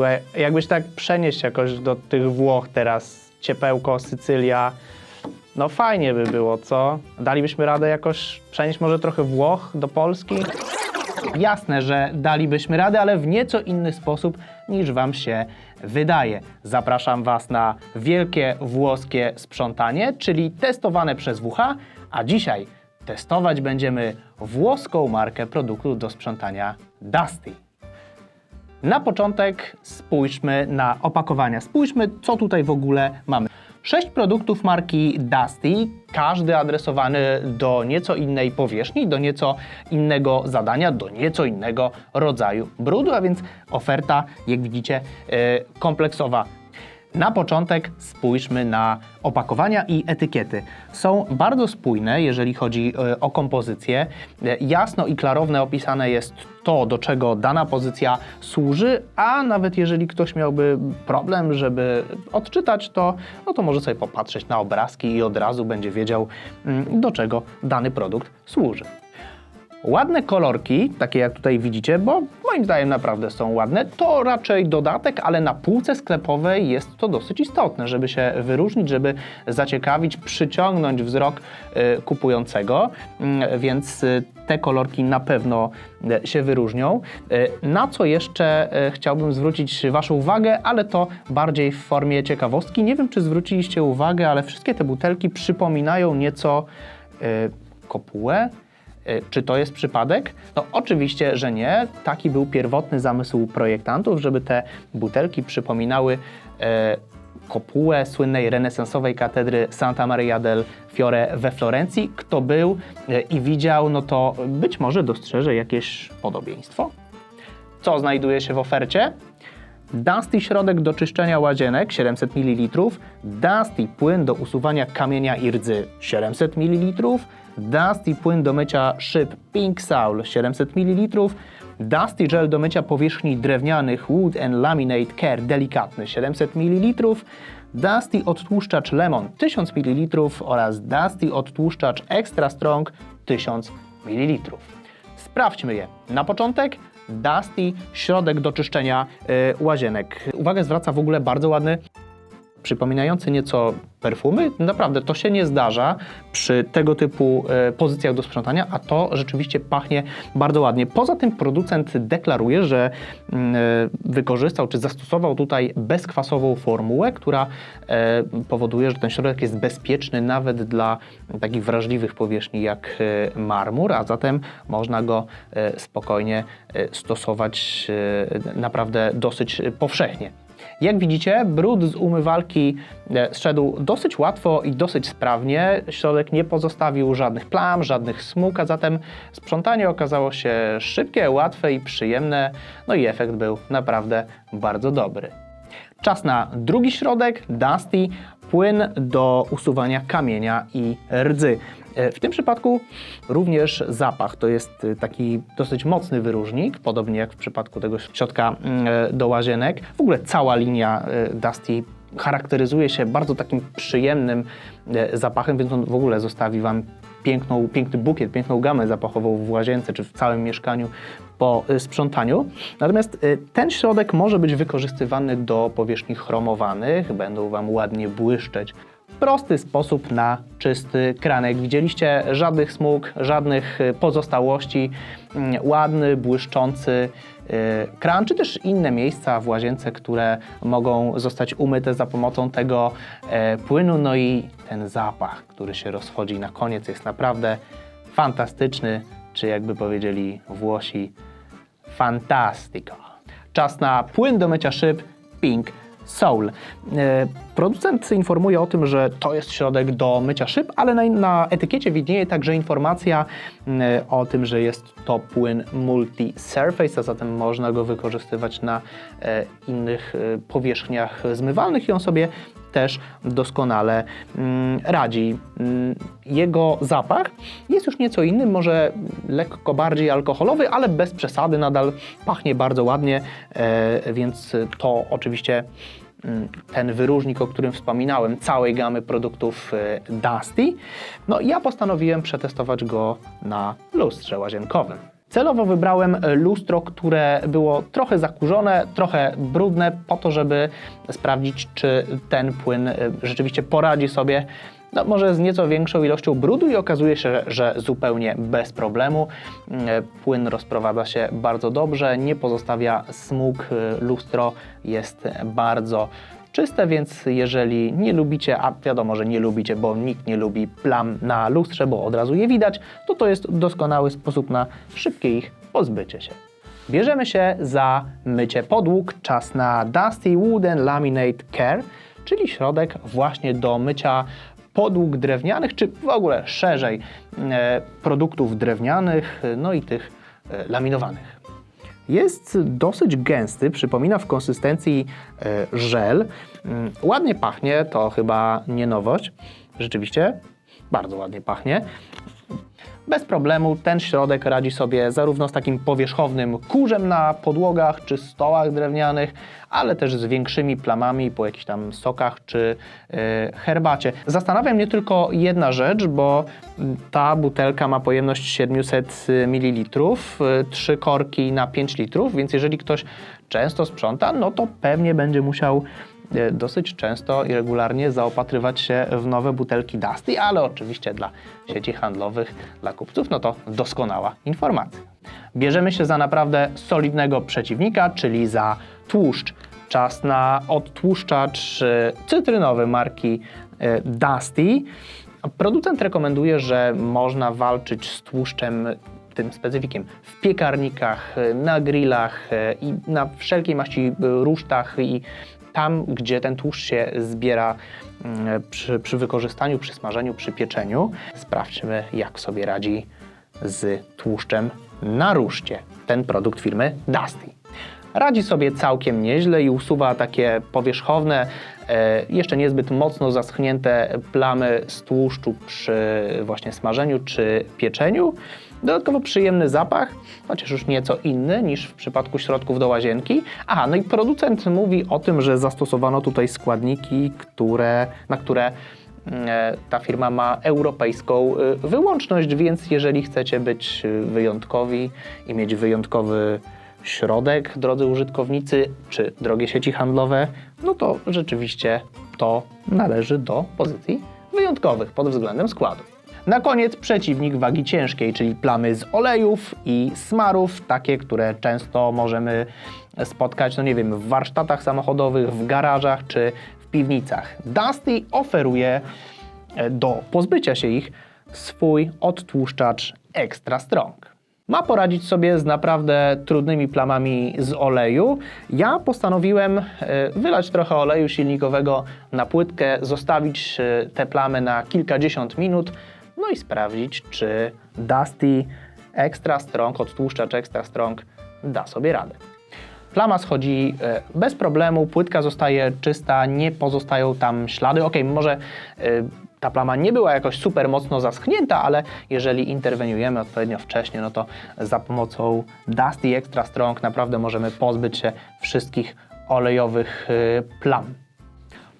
Słuchaj, jakbyś tak przenieść jakoś do tych Włoch teraz, ciepełko, Sycylia, no fajnie by było, co? Dalibyśmy radę jakoś przenieść może trochę Włoch do Polski? Jasne, że dalibyśmy radę, ale w nieco inny sposób niż Wam się wydaje. Zapraszam Was na wielkie włoskie sprzątanie, czyli testowane przez WH, a dzisiaj testować będziemy włoską markę produktu do sprzątania Dusty. Na początek spójrzmy na opakowania. Spójrzmy, co tutaj w ogóle mamy. Sześć produktów marki Dusty, każdy adresowany do nieco innej powierzchni, do nieco innego zadania, do nieco innego rodzaju brudu, a więc oferta, jak widzicie, yy, kompleksowa. Na początek spójrzmy na opakowania i etykiety. Są bardzo spójne, jeżeli chodzi e, o kompozycję. E, Jasno i klarowne opisane jest to, do czego dana pozycja służy, a nawet jeżeli ktoś miałby problem, żeby odczytać to, no to może sobie popatrzeć na obrazki i od razu będzie wiedział, mm, do czego dany produkt służy. Ładne kolorki, takie jak tutaj widzicie, bo moim zdaniem naprawdę są ładne, to raczej dodatek, ale na półce sklepowej jest to dosyć istotne, żeby się wyróżnić, żeby zaciekawić, przyciągnąć wzrok y, kupującego, Mm, więc y, te kolorki na pewno y, się wyróżnią. Na co jeszcze chciałbym zwrócić Waszą uwagę, ale to bardziej w formie ciekawostki. Nie wiem, czy zwróciliście uwagę, ale wszystkie te butelki przypominają nieco kopułę. Y, Czy to jest przypadek? No oczywiście, że nie. Taki był pierwotny zamysł projektantów, żeby te butelki przypominały e, kopułę słynnej renesansowej katedry Santa Maria del Fiore we Florencji. Kto był e, i widział, no to być może dostrzeże jakieś podobieństwo. Co znajduje się w ofercie? Dusty środek do czyszczenia łazienek 700 ml, Dusty płyn do usuwania kamienia i rdzy 700 ml, Dusty płyn do mycia szyb Pink Soul 700 ml, Dusty gel do mycia powierzchni drewnianych Wood and Laminate Care delikatny 700 ml, Dusty odtłuszczacz Lemon 1000 ml oraz Dusty odtłuszczacz Extra Strong 1000 ml. Sprawdźmy je. Na początek Dusty, środek do czyszczenia y, łazienek. Uwagę zwraca w ogóle bardzo ładny, przypominający nieco perfumy. Naprawdę to się nie zdarza przy tego typu y, pozycjach do sprzątania, a to rzeczywiście pachnie bardzo ładnie. Poza tym producent deklaruje, że y, wykorzystał czy zastosował tutaj bezkwasową formułę, która y, powoduje, że ten środek jest bezpieczny nawet dla takich wrażliwych powierzchni jak marmur, a zatem można go spokojnie stosować naprawdę dosyć powszechnie. Jak widzicie, brud z umywalki e, zszedł dosyć łatwo i dosyć sprawnie. Środek nie pozostawił żadnych plam, żadnych smug, a zatem sprzątanie okazało się szybkie, łatwe i przyjemne. No i efekt był naprawdę bardzo dobry. Czas na drugi środek, Dusty, płyn do usuwania kamienia i rdzy. E, W tym przypadku również zapach to jest e, taki dosyć mocny wyróżnik, podobnie jak w przypadku tego środka mm, e, do łazienek. W ogóle cała linia Dusty charakteryzuje się bardzo takim przyjemnym zapachem, więc on w ogóle zostawi Wam piękną, piękny bukiet, piękną gamę zapachową w łazience czy w całym mieszkaniu po sprzątaniu. Natomiast ten środek może być wykorzystywany do powierzchni chromowanych, będą Wam ładnie błyszczeć. Prosty sposób na czysty kranek. Widzieliście żadnych smug, żadnych y, pozostałości. Mm, Ładny, błyszczący y, kran, czy też inne miejsca w łazience, które mogą zostać umyte za pomocą tego e, płynu. No i ten zapach, który się rozchodzi na koniec jest naprawdę fantastyczny, czy jakby powiedzieli Włosi, fantastico. Czas na płyn do mycia szyb Pink Soul. E, Producent informuje o tym, że to jest środek do mycia szyb, ale na, na etykiecie widnieje także informacja mm, o tym, że jest to płyn multi-surface, a zatem można go wykorzystywać na e, innych e, powierzchniach zmywalnych i on sobie też doskonale mm, radzi. Mm, Jego zapach jest już nieco inny, może lekko bardziej alkoholowy, ale bez przesady, nadal pachnie bardzo ładnie, e, więc to oczywiście mm, ten wyróżnik, o którym wspominałem, całej gamy produktów e, Dusty. No ja postanowiłem przetestować go na lustrze łazienkowym. Celowo wybrałem lustro, które było trochę zakurzone, trochę brudne, po to, żeby sprawdzić, czy ten płyn e, rzeczywiście poradzi sobie no, może z nieco większą ilością brudu i okazuje się, że zupełnie bez problemu. E, Płyn rozprowadza się bardzo dobrze, nie pozostawia smug, e, lustro jest bardzo czyste, więc jeżeli nie lubicie, a wiadomo, że nie lubicie, bo nikt nie lubi plam na lustrze, bo od razu je widać, to to jest doskonały sposób na szybkie ich pozbycie się. Bierzemy się za mycie podłóg. Czas na Dusty Wooden Laminate Care, czyli środek właśnie do mycia podłóg drewnianych, czy w ogóle szerzej e, produktów drewnianych, no i tych e, laminowanych. Jest dosyć gęsty, przypomina w konsystencji e, żel. Mm, Ładnie pachnie, to chyba nie nowość. Rzeczywiście, bardzo ładnie pachnie. Bez problemu ten środek radzi sobie zarówno z takim powierzchownym kurzem na podłogach czy stołach drewnianych, ale też z większymi plamami po jakichś tam sokach czy e, herbacie. Zastanawia mnie tylko jedna rzecz, bo ta butelka ma pojemność 700 ml, y, trzy korki na 5 litrów, więc jeżeli ktoś często sprząta, no to pewnie będzie musiał e, dosyć często i regularnie zaopatrywać się w nowe butelki Dusty, ale oczywiście dla sieci handlowych, dla kupców, no to doskonała informacja. Bierzemy się za naprawdę solidnego przeciwnika, czyli za tłuszcz. Czas na odtłuszczacz e, cytrynowy marki e, Dusty. Producent rekomenduje, że można walczyć z tłuszczem tym specyfikiem w piekarnikach, na grillach i na wszelkiej maści rusztach i tam, gdzie ten tłuszcz się zbiera mm, przy, przy wykorzystaniu, przy smażeniu, przy pieczeniu. Sprawdźmy, jak sobie radzi z tłuszczem na ruszcie ten produkt firmy Dusty. Radzi sobie całkiem nieźle i usuwa takie powierzchowne, e, jeszcze niezbyt mocno zaschnięte plamy z tłuszczu przy właśnie smażeniu czy pieczeniu. Dodatkowo przyjemny zapach, chociaż już nieco inny niż w przypadku środków do łazienki. Aha, no i producent mówi o tym, że zastosowano tutaj składniki, które, na które e, ta firma ma europejską e, wyłączność, więc jeżeli chcecie być wyjątkowi i mieć wyjątkowy środek, drodzy użytkownicy, czy drogie sieci handlowe, no to rzeczywiście to należy do pozycji wyjątkowych pod względem składu. Na koniec przeciwnik wagi ciężkiej, czyli plamy z olejów i smarów, takie, które często możemy spotkać, no nie wiem, w warsztatach samochodowych, w garażach czy w piwnicach. Dusty oferuje e, do pozbycia się ich swój odtłuszczacz Extra Strong. Ma poradzić sobie z naprawdę trudnymi plamami z oleju. Ja postanowiłem e, wylać trochę oleju silnikowego na płytkę, zostawić e, te plamy na kilkadziesiąt minut, no i sprawdzić, czy Dusty Extra Strong, odtłuszczacz Extra Strong da sobie radę. Plama schodzi e, bez problemu, płytka zostaje czysta, nie pozostają tam ślady. Ok, może e, ta plama nie była jakoś super mocno zaschnięta, ale jeżeli interweniujemy odpowiednio wcześnie, no to za pomocą Dusty Extra Strong naprawdę możemy pozbyć się wszystkich olejowych e, plam.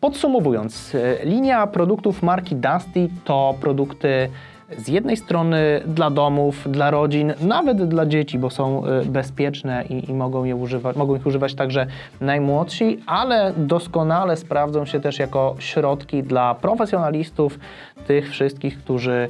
Podsumowując, e, linia produktów marki Dusty to produkty z jednej strony dla domów, dla rodzin, nawet dla dzieci, bo są e, bezpieczne i, i mogą, je używać, mogą ich używać także najmłodsi, ale doskonale sprawdzą się też jako środki dla profesjonalistów, tych wszystkich, którzy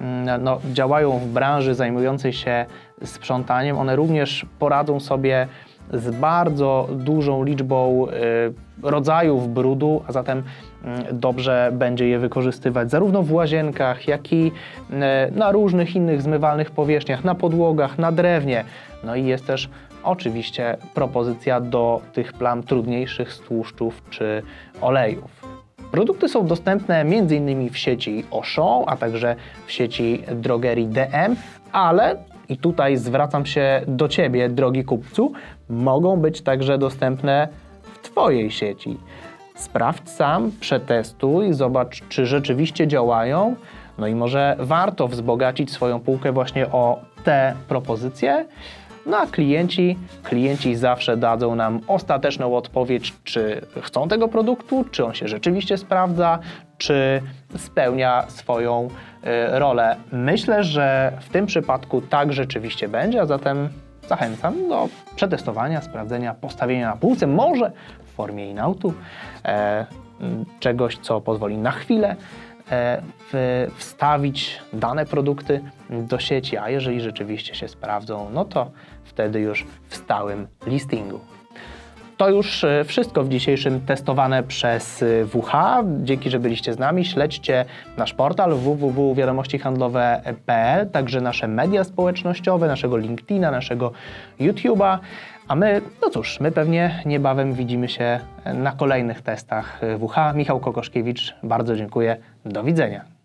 mm, no, działają w branży zajmującej się sprzątaniem. One również poradzą sobie z bardzo dużą liczbą y, rodzajów brudu, a zatem y, dobrze będzie je wykorzystywać zarówno w łazienkach, jak i y, na różnych innych zmywalnych powierzchniach, na podłogach, na drewnie. No i jest też oczywiście propozycja do tych plam trudniejszych z tłuszczów czy olejów. Produkty są dostępne m.in. w sieci Auchan, a także w sieci drogerii DM, ale i tutaj zwracam się do Ciebie, drogi kupcu, mogą być także dostępne w Twojej sieci. Sprawdź sam, przetestuj, zobacz, czy rzeczywiście działają. No i może warto wzbogacić swoją półkę właśnie o te propozycje. No a klienci, klienci zawsze dadzą nam ostateczną odpowiedź, czy chcą tego produktu, czy on się rzeczywiście sprawdza, czy spełnia swoją y, rolę. Myślę, że w tym przypadku tak rzeczywiście będzie, a zatem zachęcam do przetestowania, sprawdzenia, postawienia na półce, może w formie in-outu, e, czegoś, co pozwoli na chwilę e, w, wstawić dane produkty do sieci, a jeżeli rzeczywiście się sprawdzą, no to wtedy już w stałym listingu. To już e, wszystko w dzisiejszym testowane przez e, WH. Dzięki, że byliście z nami. Śledźcie nasz portal www.wiadomościhandlowe.pl, także nasze media społecznościowe, naszego LinkedIna, naszego YouTube'a. A my, no cóż, my pewnie niebawem widzimy się na kolejnych testach WH. Michał Kokoszkiewicz, bardzo dziękuję. Do widzenia.